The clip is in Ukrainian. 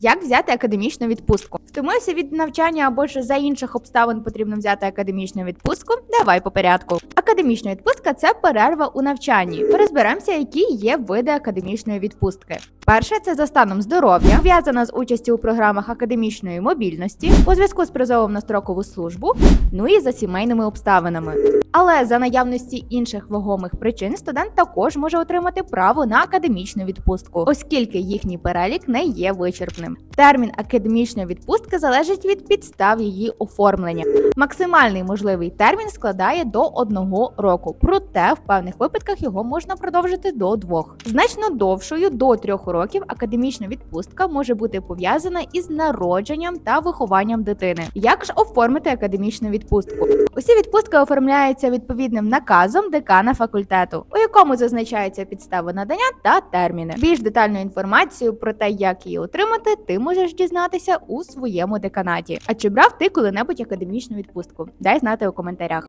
Як взяти академічну відпустку? Втомився від навчання або ж за інших обставин потрібно взяти академічну відпустку? Давай по порядку. Академічна відпустка це перерва у навчанні. Розберемося, які є види академічної відпустки. Перше це за станом здоров'я, пов'язана з участю у програмах академічної мобільності, у зв'язку з призовом на строкову службу, ну і за сімейними обставинами. Але за наявності інших вагомих причин студент також може отримати право на академічну відпустку, оскільки їхній перелік не є вичерпним. Термін академічної відпустки залежить від підстав її оформлення. Максимальний можливий термін складає до одного року, проте в певних випадках його можна продовжити до двох. Значно довшою до трьох років академічна відпустка може бути пов'язана із народженням та вихованням дитини. Як ж оформити академічну відпустку? Усі відпустки оформляються відповідним наказом декана факультету, у якому зазначаються підстави надання та терміни. Більш детальну інформацію про те, як її отримати, ти можеш дізнатися у своєму деканаті. А чи брав ти коли-небудь академічну відпустку? Дай знати у коментарях.